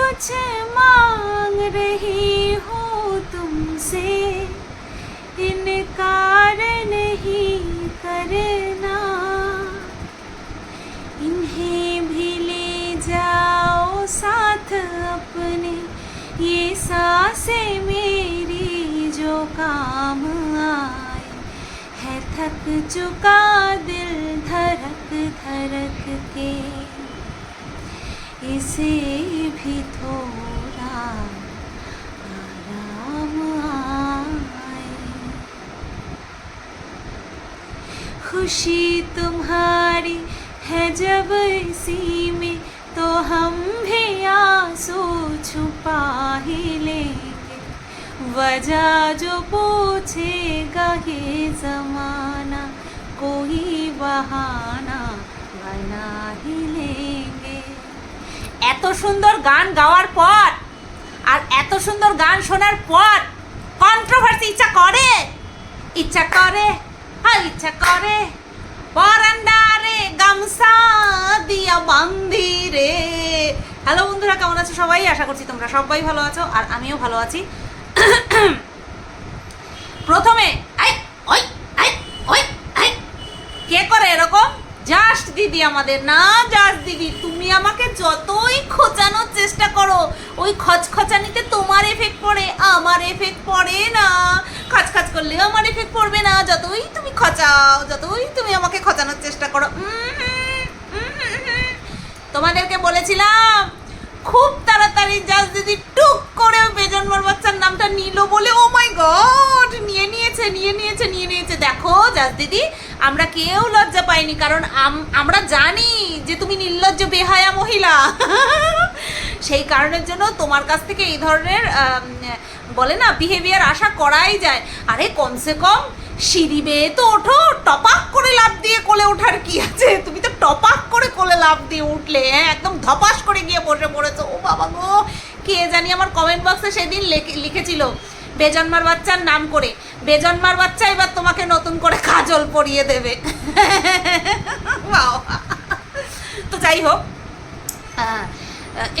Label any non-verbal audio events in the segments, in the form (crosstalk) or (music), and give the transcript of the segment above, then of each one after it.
कुछ मांग रही हूँ तुमसे। इनकार नहीं करना। इन्हें भी ले जाओ साथ अपने। ये साँसें मेरी जो काम आए। है थक चुका दिल धड़क धड़क के। इसे भी थोड़ा आराम आए। खुशी तुम्हारी है जब इसी में तो हम भी आँसू छुपा ही लेंगे। वजह जो पूछेगा ये जमाना, कोई बहाना बना ही लेंगे এত সুন্দর গান গাওয়ার পর আর এত সুন্দর গান শোনার পর কন্ট্রোভার্সি ইচ্ছা করে। ইচ্ছা করে হ্যাঁ ইচ্ছা করে। বরান্ডারে গামছা দিয়া বান্ধি রে। হ্যালো বন্ধুরা, কেমন আছো সবাই? আশা করছি তোমরা সবাই ভালো আছো আর আমিও ভালো আছি। প্রথমে আই ওই আই ওই আই কে করে এরকম জাস্ট দিদি আমাদের। না জাস্ট দিদি, তুমি আমাকে যতই খোঁচানোর চেষ্টা করো, ওই খচখচানিতে তোমার এফেক্ট পড়ে, আমার এফেক্ট পড়ে না। খচ খচ করলে আমার এফেক্ট পড়বে না। যতই তুমি খচাও, যতই তুমি আমাকে খচানোর চেষ্টা করো। তোমাদেরকে বলেছিলাম, খুব তাড়াতাড়ি জাস্ট দিদি টুক করে বেজন্মার বাচ্চার নামটা নিল বলে ও মাই গড নিয়ে নিয়েছে নিয়ে নিয়েছে নিয়ে নিয়েছে। দেখো জাস্ট দিদি আমরা কেউ লজ্জা পাইনি, কারণ আম- আমরা জানি যে তুমি নির্লজ্জ, বেহায়া মহিলা। সেই কারণের জন্য তোমার কাছ থেকে এই ধরনের বলে না বিহেভিয়ার আশা করাই যায়। আরে, কমসে কম সিঁড়ি বেয়ে তো ওঠো, টপাক করে লাভ দিয়ে কোলে ওঠার কি আছে? তুমি তো টপাক করে কোলে লাভ দিয়ে উঠলে হ্যাঁ? একদম ধপাস করে গিয়ে বসে পড়েছো। ও বাবা গো, কে জানি আমার কমেন্ট বক্সে সেদিন লেখে- লিখেছিল বেজন্মার বাচ্চার নাম করে। বেজন্মার বাচ্চা এবার তোমাকে নতুন করে কাজল পরিয়ে দেবে। তো যাই হোক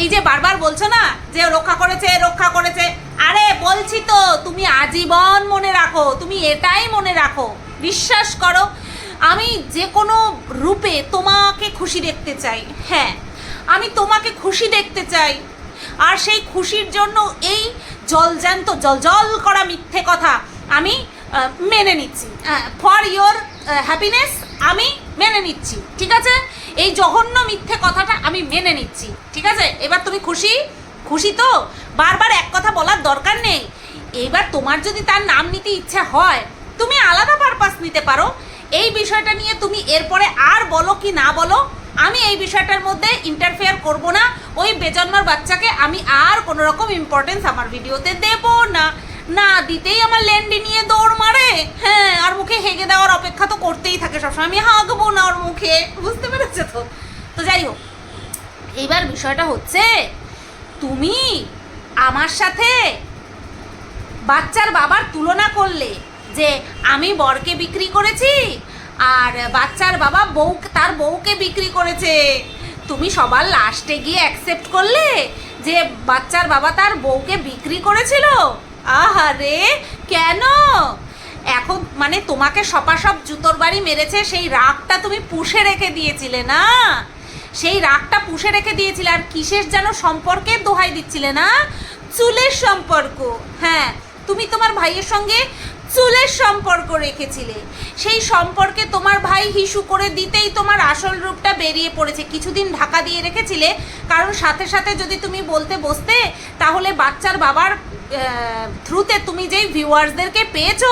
এই যে বারবার বলছো না যে রক্ষা করেছে রক্ষা করেছে, আরে বলছি তো, তুমি আজীবন মনে রাখো, তুমি এটাই মনে রাখো। বিশ্বাস করো, আমি যে কোনো রূপে তোমাকে খুশি দেখতে চাই। হ্যাঁ আমি তোমাকে খুশি দেখতে চাই। আর সেই খুশির জন্য এই জলজ্যান্ত জল করা মিথ্যে কথা আমি মেনে নিচ্ছি। ফর ইয়োর হ্যাপিনেস আমি মেনে নিচ্ছি, ঠিক আছে? এই জঘন্য মিথ্যে কথাটা আমি মেনে নিচ্ছি, ঠিক আছে? এবার তুমি খুশি? খুশি তো? বারবার এক কথা বলার দরকার নেই। এবার তোমার যদি তার নাম নিতে ইচ্ছে হয়, তুমি আলাদা পারপাস নিতে পারো। এই বিষয়টা নিয়ে তুমি এরপরে আর বলো কি না বলো আমি এই বিষয়টার মধ্যে ইন্টারফেয়ার করব না। ওই বেজন্মার বাচ্চাকে আমি আর কোনো রকম ইম্পর্টেন্স আমার ভিডিওতে দেব না। না দিতেই আমার ল্যান্ডি নিয়ে দৌড় মারে। হ্যাঁ আর মুখে হেগে দেওয়ার অপেক্ষা তো করতেই থাকে সবসময়। আমি হাঁকবো না ওর মুখে। বুঝতে পেরেছ তো? তো যাই হোক, এইবার বিষয়টা হচ্ছে তুমি আমার সাথে বাচ্চার বাবার তুলনা করলে যে আমি বরকে বিক্রি করেছি আর বাচ্চার বাবা বউ, তার বউকে বিক্রি করেছে। তুমি সবার লাস্টে গিয়ে অ্যাকসেপ্ট করলে যে বাচ্চার বাবা তার বউকে বিক্রি করেছিল? আহারে কেন? এখন মানে তোমাকে সপাসপ জুতোর বাড়ি মেরেছে, সেই রাগটা তুমি পুষে রেখে দিয়েছিলে না? সেই রাগটা পুষে রেখে দিয়েছিলে, আর কিসের যেন সম্পর্কের দোহাই দিচ্ছিলে না? চুলের সম্পর্ক। হ্যাঁ তুমি তোমার ভাইয়ের সঙ্গে চুলের সম্পর্ক রেখেছিলে। সেই সম্পর্কে তোমার ভাই হিসু করে দিতেই তোমার আসল রূপটা বেরিয়ে পড়েছে। কিছুদিন ঢাকা দিয়ে রেখেছিলে কারণ সাথে সাথে যদি তুমি বলতে বসতে, তাহলে বাচ্চার বাবার থ্রুতে তুমি যেই ভিউয়ার্সদেরকে পেয়েছ,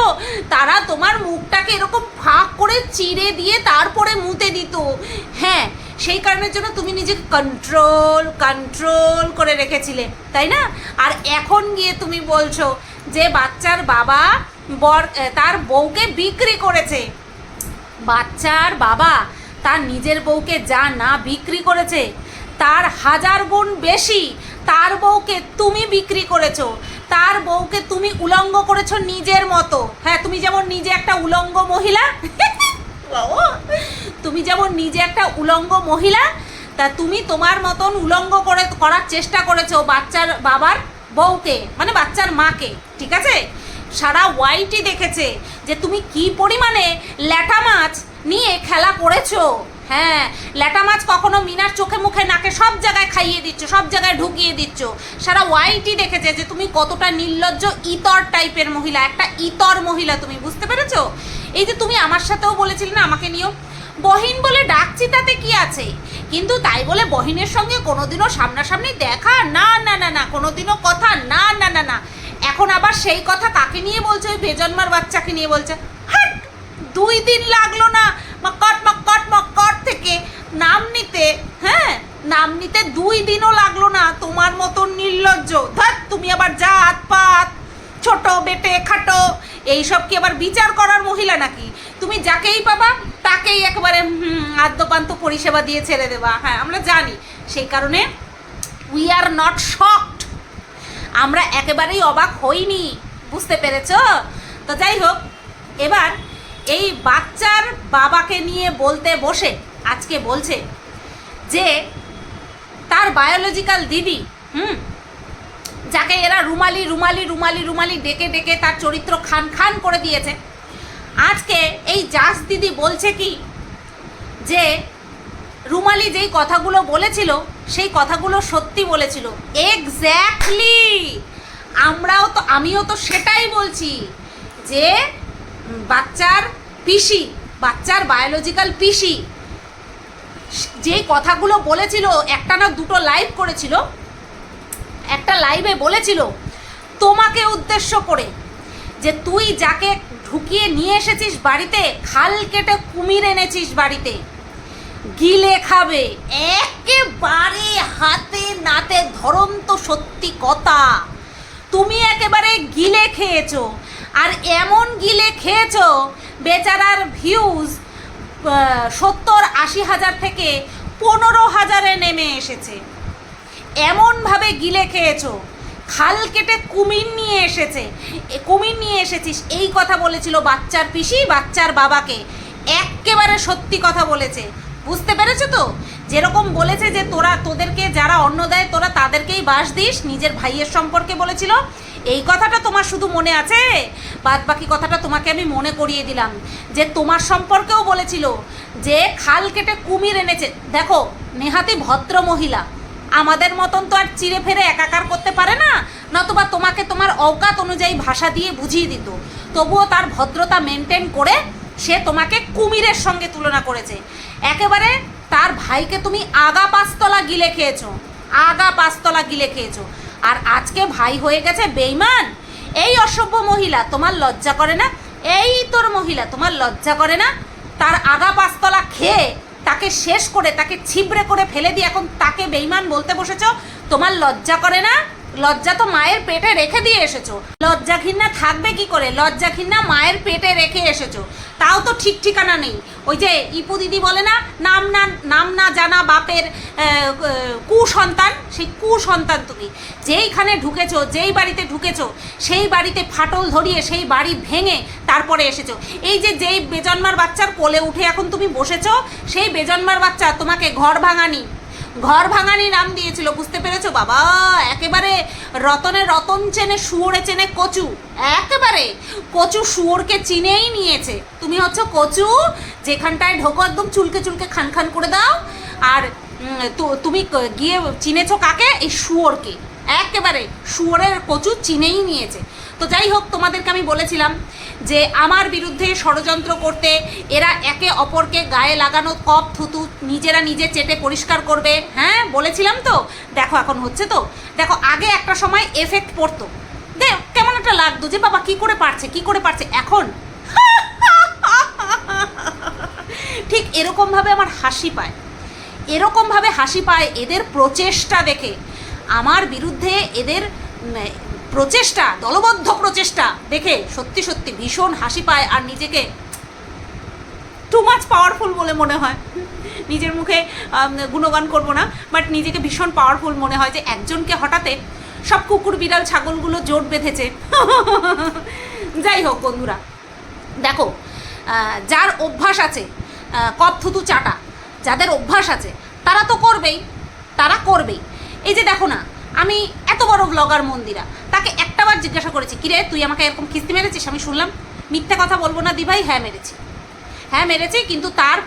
তারা তোমার মুখটাকে এরকম ফাঁক করে চিড়ে দিয়ে তারপরে মুতে দিত। হ্যাঁ সেই কারণের জন্য তুমি নিজেকে কন্ট্রোল কন্ট্রোল করে রেখেছিলে, তাই না? আর এখন গিয়ে তুমি বলছো যে বাচ্চার বাবা বর তার বউকে বিক্রি করেছে। বাচ্চার বাবা তার নিজের বউকে যা না বিক্রি করেছে, তার হাজার গুণ বেশি তার বউকে তুমি বিক্রি করেছ। তার বউকে তুমি উলঙ্গ করেছ নিজের মতো। হ্যাঁ তুমি যেমন নিজে একটা উলঙ্গ মহিলা (laughs) তুমি যেমন নিজে একটা উলঙ্গ মহিলা, তা তুমি তোমার মতন উলঙ্গ করে, করার চেষ্টা করেছ বাচ্চার বাবার বউকে মানে বাচ্চার মাকে, ঠিক আছে? সারা ওয়াইটি দেখেছে যে তুমি কি পরিমাণে ল্যাটা মাছ নিয়ে খেলা করেছ। হ্যাঁ ল্যাটা মাছ কখনো মিনার চোখে মুখে নাকে সব জায়গায় খাইয়ে দিচ্ছ, সব জায়গায় ঢুকিয়ে দিচ্ছ। সারা ওয়াইটি দেখেছে যে তুমি কতটা নির্লজ্জ ইতর টাইপের মহিলা, একটা ইতর মহিলা তুমি, বুঝতে পেরেছ? এই যে তুমি আমার সাথেও বলেছিলে না, আমাকে নিয়েও বহিন বলে ডাকছি তাতে কি আছে? কিন্তু তাই বলে বহিনের সঙ্গে কোনোদিনও সামনাসামনি দেখা? না না না না, কোনোদিনও কথা? না না না না। এখন আবার সেই কথা কাকে নিয়ে বলছে? ওই বেজন্মার বাচ্চাকে নিয়ে বলছে। হাট! দুই দিন লাগল না। মক্কট মক্কট মক্কট থেকে নাম নিতে হ্যাঁ? নাম নিতে দুই দিনও লাগল না। তোমার মতন নির্লজ্জ। ধর, তুমি আবার জাত, পাত, ছোট, বেটে, খাটো, এইসব কি আবার বিচার করার মহিলা নাকি? তুমি যাকেই পাবা, তাকেই একেবারে আদ্যপান্ত পরিষেবা দিয়ে ছেড়ে দেবা। হ্যাঁ আমরা জানি, সেই কারণে উই আর নট শকড আমরা একেবারেই অবাক হইনি, বুঝতে পেরেছ? তো যাই হোক, এবার এই বাচ্চার বাবাকে নিয়ে বলতে বসে, আজকে বলছে যে, তার বায়োলজিক্যাল দিদি, হুম, যাকে এরা রুমালি রুমালি রুমালি রুমালি ডেকে ডেকে তার চরিত্র খান খান করে দিয়েছে। আজকে এই জাস দিদি বলছে কি? যে রুমালি যেই কথাগুলো বলেছিল, সেই কথাগুলো সত্যি বলেছিল। এক্স্যাক্টলি আমরাও তো, আমিও তো সেটাই বলছি যে বাচ্চার পিসি, বাচ্চার বায়োলজিক্যাল পিসি, যে কথাগুলো বলেছিল, একটা না দুটো লাইভ করেছিল, একটা লাইভে বলেছিল, তোমাকে উদ্দেশ্য করে যে তুই যাকে ঢুকিয়ে নিয়ে এসেছিস বাড়িতে? খাল কেটে কুমির এনেছিস বাড়িতে। গিলে খাবে। একেবারে হাতে নাতে ধরন তো সত্যি কথা। তুমি একেবারে গিলে খেয়েছো। আর এমন গিলে খেয়েছো, বেচারার ভিউজ সত্তর আশি হাজার থেকে পনেরো হাজারে নেমে এসেছে। এমনভাবে গিলে খেয়েছো। খাল কেটে কুমির নিয়ে এসেছে। কুমির নিয়ে এসেছিস, এই কথা বলেছিল বাচ্চার পিসি, বাচ্চার বাবাকে। এক্কেবারে সত্যি কথা বলেছে। বুঝতে পেরেছ তো? যেরকম বলেছে যে তোরা, তোদেরকে যারা অন্ন দেয়, তোরা তাদেরকেই বাস দিস, নিজের ভাইয়ের সম্পর্কে বলেছিল। এই কথাটা তোমার শুধু মনে আছে? বাদ বাকি কথাটা তোমাকে আমি মনে করিয়ে দিলাম। যে তোমার সম্পর্কেও বলেছিল যে খাল কেটে কুমির এনেছে। দেখো, নেহাতি ভদ্র মহিলা। আমাদের মতন তো আর চিড়ে ফেরে একাকার করতে পারে না? অকাত অনুযায়ী ভাষা দিয়ে বুঝিয়ে দিত। তবুও তার ভদ্রতা মেনটেন করে সে তোমাকে কুমিরের সঙ্গে তুলনা করেছে। একেবারে তার ভাইকে তুমি আগা পাঁচতলা গিলে খেয়েছো, আগা পাঁচতলা গিলে খেয়েছো। আর আজকে ভাই হয়ে গেছে বেইমান এই অসভ্য মহিলা তোমার লজ্জা করে না? এই তোর মহিলা তোমার লজ্জা করে না? তার আগা পাঁচতলা খেয়ে তাকে শেষ করে, তাকে ছিবড়ে করে ফেলে দিয়ে এখন তাকে বেইমান বলতে বসেছ? তোমার লজ্জা করে না? লজ্জা তো মায়ের পেটে রেখে দিয়ে এসেছ। লজ্জা ঘিন্না থাকবে কি করে? লজ্জা ঘিন্না মায়ের পেটে রেখে এসেছ। তাও তো ঠিক ঠিকানা নেই। ওই যে ইপু দিদি বলে না, নাম না নাম না জানা বাপের কুসন্তান, সেই কুসন্তান তুমি। যেইখানে ঢুকেছো, যেই বাড়িতে ঢুকেছো, সেই বাড়িতে ফাটল ধরিয়ে সেই বাড়ি ভেঙে তারপরে এসেছ। এই যে যেই বেজন্মার বাচ্চার কোলে উঠে এখন তুমি বসেছো, সেই বেজন্মার বাচ্চা তোমাকে ঘর ভাঙানি। ঘর ভাঙানি নাম দিয়েছিল, বুঝতে পেরেছ বাবা? একেবারে রতনে রতন চেনে, শুয়োরে চেনে কচু। একেবারে কচু শুয়োরকে চিনেই নিয়েছে। তুমি হচ্ছে কচু, যেখানটায় ঢোকো, একদম চুলকে চুলকে খান খান করে দাও। আর তুমি গিয়ে চিনেছো কাকে? এই শুয়োরকে। একেবারে শুয়োরের কচু চিনেই নিয়েছে। তো যাই হোক, তোমাদেরকে আমি বলেছিলাম যে আমার বিরুদ্ধে ষড়যন্ত্র করতে এরা একে অপরকে গায়ে লাগানো কপ থুতু নিজেরা নিজে চেটে পরিষ্কার করবে। হ্যাঁ বলেছিলাম তো? দেখো এখন হচ্ছে তো? দেখো, আগে একটা সময় এফেক্ট পড়তো। দেখ কেমন একটা লাগতো যে, বাবা, কি করে পারছে, কি করে পারছে? এখন? (laughs) ঠিক এরকমভাবে আমার হাসি পায়। এরকমভাবে হাসি পায় এদের প্রচেষ্টা দেখে। আমার বিরুদ্ধে এদের প্রচেষ্টা দলবদ্ধ প্রচেষ্টা। দেখে সত্যি সত্যি ভীষণ হাসি পায় আর নিজেকে টু মাচ পাওয়ারফুল বলে মনে হয়। নিজের মুখে গুণগান করব না বাট নিজেকে ভীষণ পাওয়ারফুল মনে হয় যে একজনকে হঠাতে সব কুকুর বিড়াল ছাগলগুলো জোট বেঁধেছে। (laughs) যাই হোক বন্ধুরা দেখো যার অভ্যাস আছে আহ, কপ থুতু চাটা যাদের অভ্যাস আছে তারা তো করবেই তারা করবেই। এই যে দেখো না আমি এত বড় ব্লগার মন্দিরা। তাকে একটাবার জিজ্ঞাসা করেছি, কিরে, তুই আমাকে এরকম কিস্তি মেরেছিস? আমি শুনলাম মিথ্যে কথা বলব না, দিভাই। হ্যাঁ মেরেছি। হ্যাঁ মেরেছি, কিন্তু তার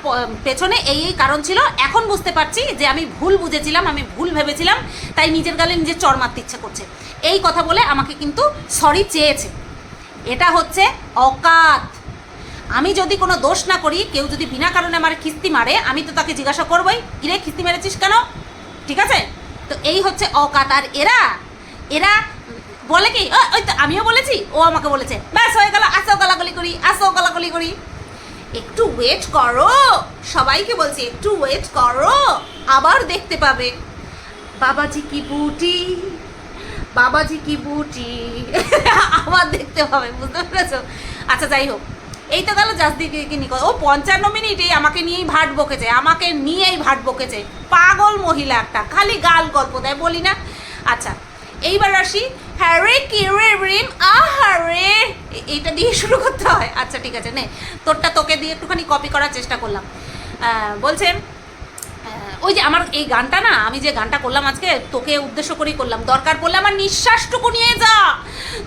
পেছনে এই এই কারণ ছিল, এখন বুঝতে পারছি যে আমি ভুল বুঝেছিলাম, আমি ভুল ভেবেছিলাম, তাই নিজের গালে নিজের চর মারতে ইচ্ছে করছে। এই কথা বলে আমাকে কিন্তু সরি চেয়েছে। এটা হচ্ছে অকাত। আমি যদি কোনো দোষ না করি, কেউ যদি বিনা কারণে আমার কিস্তি মারে, আমি তো তাকে জিজ্ঞাসা করবোই, কিরে কিস্তি মেরেছিস কেন? ঠিক আছে? তো এই হচ্ছে অকাত। আর এরা এরা বলে কি? "ও, ওই তো আমিও বলেছি ও আমাকে বলেছে। ব্যাস হয়ে গেল আসো গলাগলি করি আসো গলাগলি করি। একটু ওয়েট করো সবাইকে বলছি একটু ওয়েট করো আবার দেখতে পাবে। বাবাজি কি বুটি বাবাজি কি বুটি আবার দেখতে হবে বুঝতে পেরেছ? আচ্ছা যাই হোক। এই তো গেল জাসদিকে নিয়ে। ও পঞ্চান্ন মিনিটেই আমাকে নিয়েই ভাট বকেছে, আমাকে নিয়েই ভাট বকেছে। পাগল মহিলা একটা, খালি গাল গল্প দেয়, বলি না। আচ্ছা এইবার আসি। হ্যারে কিরে রিম? আহারে এ- এইটা দিয়ে শুরু করতে হয়। আচ্ছা ঠিক আছে, নে। তোরটা তোকে দিয়ে একটুখানি কপি করার চেষ্টা করলাম। বলছেন ওই যে আমার এই গানটা না, আমি যে গানটা করলাম আজকে, তোকে উদ্দেশ্য করেই করলাম। দরকার পড়লে আমার নিঃশ্বাসটুকু নিয়ে যা।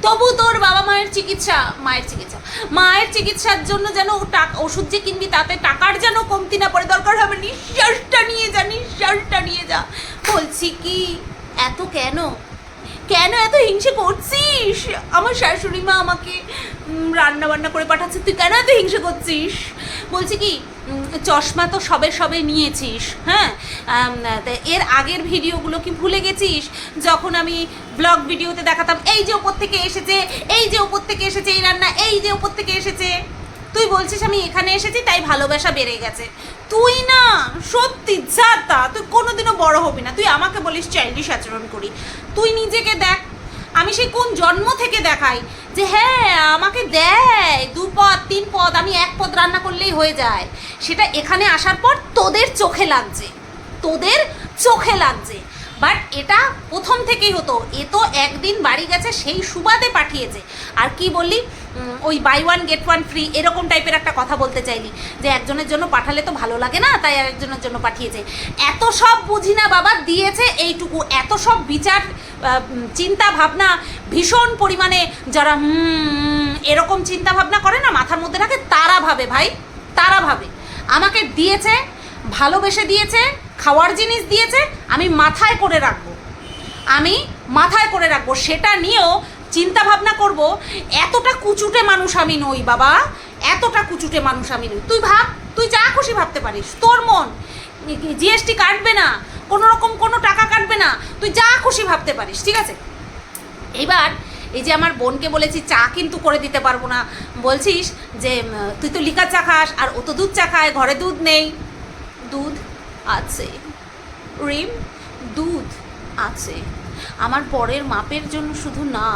তবু তোর বাবা মায়ের চিকিৎসা মায়ের চিকিৎসা। মায়ের চিকিৎসার জন্য যেন টাকা, ওষুধ যে কিনবি তাতে টাকার যেন কমতি না পড়ে, দরকার হবে নিঃশ্বাসটা নিয়ে যা, নিঃশ্বাসটা নিয়ে যা। বলছি কি, এত কেন? কেন এত হিংসে করছিস? আমার শাশুড়ি মা আমাকে রান্না বান্না করে পাঠাচ্ছে, তুই কেন এত হিংসে করছিস? বলছি কি চশমা তো সবে সবে নিয়েছিস হ্যাঁ? এর আগের ভিডিওগুলো কি ভুলে গেছিস? যখন আমি ব্লগ ভিডিওতে দেখাতাম, এই যে ওপর থেকে এসেছে, এই যে ওপর থেকে এসেছে এই রান্না, এই যে ওপর থেকে এসেছে। তুই বলছিস আমি এখানে এসেছি, তাই ভালোবাসা বেড়ে গেছে। তুই না, সত্যি যা তা, তুই কোনোদিনও বড় হবি না। তুই আমাকে বলিস চাইল্ডিশ আচরণ করি। তুই নিজেকে দেখ আমি সেই কোন জন্ম থেকে দেখাই? যে হ্যাঁ আমাকে দেয়। দু পদ, তিন পদ, আমি এক পদ রান্না করলেই হয়ে যায়। সেটা এখানে আসার পর তোদের চোখে লাগছে। তোদের চোখে লাগছে। বাট এটা প্রথম থেকেই হতো। এ তো একদিন বাড়ি গেছে, সেই সুবাদে পাঠিয়েছে। আর কি বললি? ওই buy one get one free এরকম টাইপের একটা কথা বলতে চাইলি, যে একজনের জন্য পাঠালে তো ভালো লাগে না, তাই আরেকজনের জন্য পাঠিয়েছে। এত সব বুঝি না বাবা, দিয়েছে এইটুকু। এত সব বিচার চিন্তা ভাবনা, ভীষণ পরিমাণে যারা এরকম চিন্তা ভাবনা করে না, মাথার মধ্যে রাখে, তারা ভাবে ভাই, তারা ভাবে। আমাকে দিয়েছে ভালোবেসে দিয়েছে, খাওয়ার জিনিস দিয়েছে, আমি মাথায় করে রাখব। আমি মাথায় করে রাখব। সেটা নিয়েও চিন্তা ভাবনা করব, এতটা কুচুটে মানুষ আমি নই বাবা, এতটা কুচুটে মানুষ আমি নই। তুই ভাব, তুই যা খুশি ভাবতে পারিস, তোর মন। জিএসটি কাটবে না কোনো রকম কোনো টাকা কাটবে না, তুই যা খুশি ভাবতে পারিস, ঠিক আছে? এইবার এই যে আমার বোনকে বলেছি, চা কিন্তু করে দিতে পারব না। বলছিস যে তুই তো লিকার চা খাস, আর ও তো দুধ চা খায়, ঘরে দুধ নেই। দুধ আছে। রিম, দুধ আছে। আমার পরের মাপের জন্য শুধু না,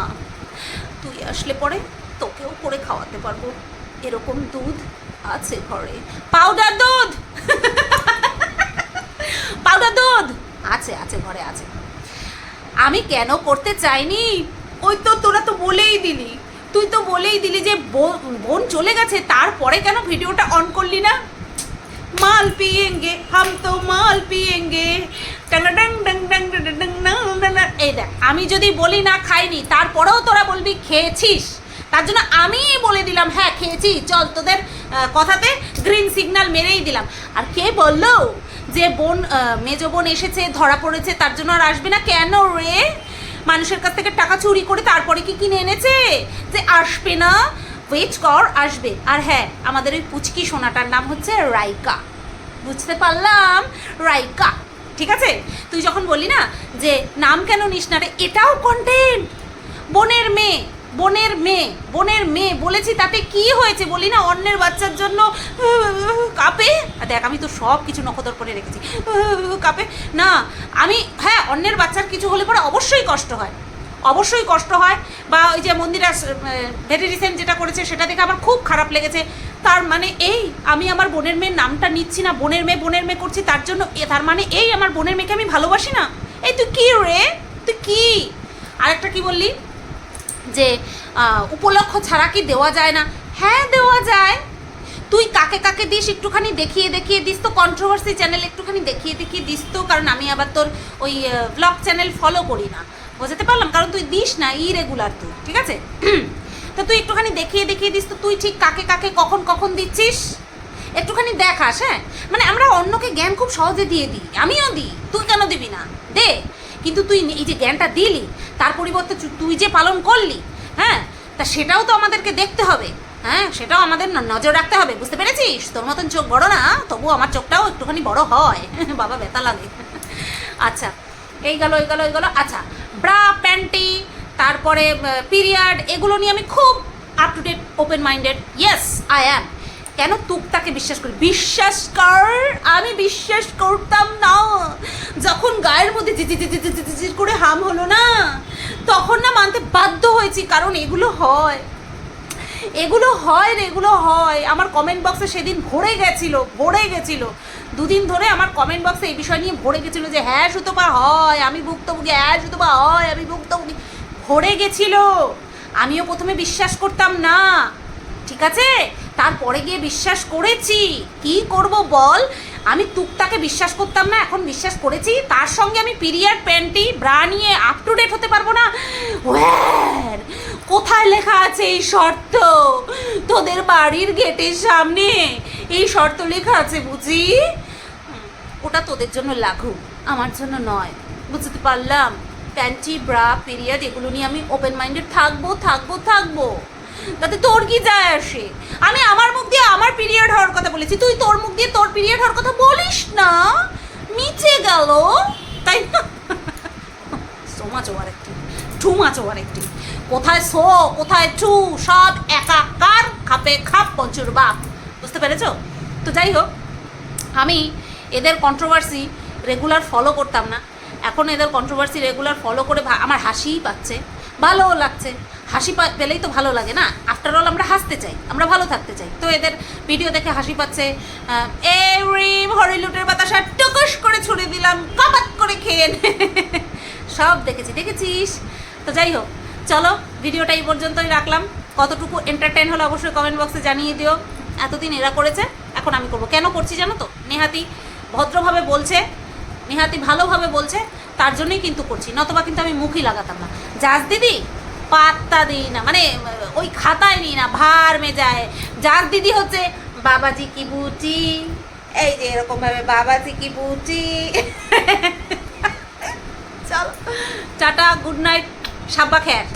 তুই আসলে পরে তোকেও করে খাওয়াতে পারব। এরকম দুধ আছে ঘরে। পাউডার দুধ! (laughs) পাউডার দুধ! আছে আছে ঘরে, আছে। আমি কেন করতে চাইনি? ওই তো তোরা তো বলেই দিলি। তুই তো বলেই দিলি যে বোন চলে গেছে, তারপরে কেন ভিডিওটা অন করলি না? माल পিয়েঙ্গে हम तो माल পিয়েঙ্গে এই দেখ আমি যদি বলি না খাইনি তারপরেও তোরা বলবি খেয়েছিস তার জন্য আমি বলে দিলাম হ্যাঁ খেয়েছি চল তোদের কথাতে গ্রিন সিগনাল মেরেই দিলাম আর কে বলল যে বোন মেজ বোন এসেছে ধরা পড়েছে তার জন্য আর আসবে না কেন রে মানুষের কাছ থেকে টাকা চুরি করে তারপরে কি কিনে এনেছে যে আসবে না ওয়েট কর আসবে আর হ্যাঁ আমাদের ওই পুচকি সোনাটার নাম হচ্ছে রাইকা বুঝতে পারলাম? রাইকা ঠিক আছে? তুই যখন বলি না যে নাম কেন নিস না রে, এটাও কন্টেন্ট বোনের মেয়ে বোনের মেয়ে বোনের মেয়ে, বলেছি তাতে কি হয়েছে বলি না, অন্যের বাচ্চার জন্য, কাঁপে? দেখ, আমি তো সব কিছু নখদর করে রেখেছি। কাপে? না, আমি হ্যাঁ অন্যের বাচ্চার কিছু হলে পরে অবশ্যই কষ্ট হয়। অবশ্যই কষ্ট হয়। বা ওই যে মন্দিরা ভেরি রিসেন্ট যেটা করেছে, সেটা দেখে আমার খুব খারাপ লেগেছে। তার মানে এই, আমি আমার বোনের মেয়ের নামটা নিচ্ছি না, বোনের মেয়ে বোনের মেয়ে করছি তার জন্য এ, তার মানে এই আমার বোনের মেয়েকে আমি ভালোবাসি না? এই তুই কি রে? তুই কি? আরেকটা কি বললি? যে উপলক্ষ ছাড়া কি দেওয়া যায় না? হ্যাঁ দেওয়া যায়। তুই কাকে কাকে দিস একটুখানি দেখিয়ে দেখিয়ে দিস তো কন্ট্রোভার্সি চ্যানেল একটুখানি দেখিয়ে দেখিয়ে দিস তো, কারণ আমি আবার তোর ওই ব্লগ চ্যানেল ফলো করি না। বোঝাতে পারলাম? কারণ তুই দিস না ইরেগুলার তুই, ঠিক আছে? তো তুই একটুখানি দেখিয়ে দেখিয়ে দিস তো তুই ঠিক কাকে কাকে, কখন কখন দিচ্ছিস? একটুখানি দেখাস হ্যাঁ? মানে আমরা অন্যকে জ্ঞান খুব সহজে দিয়ে দিই, আমিও দিই, তুই কেন দিবি না? দে। কিন্তু তুই এই যে জ্ঞানটা দিলি, তার পরিবর্তে তুই যে পালন করলি হ্যাঁ? তা সেটাও তো আমাদেরকে দেখতে হবে হ্যাঁ? সেটাও আমাদের নজর রাখতে হবে, বুঝতে পেরেছিস? তোর মতন চোখ বড় না, তবু আমার চোখটাও একটুখানি বড় হয়। (laughs) বাবা, ব্যথা লাগে। আচ্ছা এই গেল এই গেল এই গেল। আচ্ছা ব্রা প্যান্টি তারপরে পিরিয়ড এগুলো নিয়ে আমি খুব up to date open minded yes I am কেন তুকটাকে বিশ্বাস করি? বিশ্বাস কর, আমি বিশ্বাস করতাম না। যখন গায়ের মধ্যে করে হাম হলো না, তখন না মানতে বাধ্য হয়েছি, কারণ এগুলো হয়। এগুলো হয় রে, এগুলো হয়। আমার কমেন্ট বক্সে সেদিন ভরে গেছিল ভরে গেছিল। দুদিন ধরে আমার কমেন্ট বক্সে এই বিষয় নিয়ে ভরে গেছিল যে হ্যাঁ সুতোপা, হয়। আমি ভুক্তভোগী হ্যাঁ সুতোপা, হয়। আমি ভুক্তভোগী। ভরে গেছিল। আমিও প্রথমে বিশ্বাস করতাম, না, ঠিক আছে? তারপরে গিয়ে বিশ্বাস করেছি। কি করব বল? আমি টুকটাকে বিশ্বাস করতাম না, এখন বিশ্বাস করেছি। তার সঙ্গে আমি পিরিয়ড প্যান্টি, ব্রা নিয়ে আপ টু ডেট হতে পারব না। কোথায় লেখা আছে এই শর্ত? তোদের বাড়ির গেটের সামনে এই শর্ত লেখা আছে, বুঝি? ওটা তোদের জন্য লাঘু, আমার জন্য নয়, বুঝতে পারলাম? প্যান্টি ব্রা পিরিয়ড এগুলো নিয়ে আমি ওপেন মাইন্ডেড থাকব থাকব থাকব। তাতে তোর কি যায় আসে? আমি আমার মুখ দিয়ে আমার পিরিয়ড হওয়ার কথা বলেছি, তুই তোর মুখ দিয়ে তোর পিরিয়ড হওয়ার কথা বলিস না? মিচে গেল। তাই না? সো টু মাচ ওভার একটি কোথায় সো, কোথায় টু, সব একাকার খাপে খাপ, পঞ্চুর বাপ। বুঝতে পেরেছ? তো যাই হোক, আমি এদের কন্ট্রোভার্সি রেগুলার ফলো করতাম না। এখন এদের কন্ট্রোভার্সি রেগুলার ফলো করে আমার হাসিই পাচ্ছে, ভালোও লাগছে। হাসি পা- পেলেই তো ভালো লাগে না। আফটার অল আমরা হাসতে চাই, আমরা ভালো থাকতে চাই। তো এদের ভিডিও দেখে হাসি পাচ্ছে হরিলুটের বাতাসা টুকুস করে ছুড়ে দিলাম কাবাত করে খেয়ে। (laughs) সব দেখেছি, দেখেছিস? তো যাই হোক, চলো ভিডিওটা এই পর্যন্তই রাখলাম। কতটুকু এন্টারটেন হলো অবশ্যই কমেন্ট বক্সে জানিয়ে দিও। এতদিন এরা করেছে, এখন আমি করব। কেন করছি জানো তো? নেহাতি ভদ্রভাবে বলছে নেহাতি ভালোভাবে বলছে, তার জন্যই কিন্তু করছি, নতবা কিন্তু আমি মুখই লাগাতাম না। জাজ দিদি, পাত্তা দিই না মানে ওই খাতায় নিই না, ভার মেজায়। জাজ দিদি হচ্ছে, বাবাজি কি বুচি? এই যে এরকমভাবে বাবাজি কি বুচি? চলো, টাটা, গুড নাইট সাব্বা খেয়ার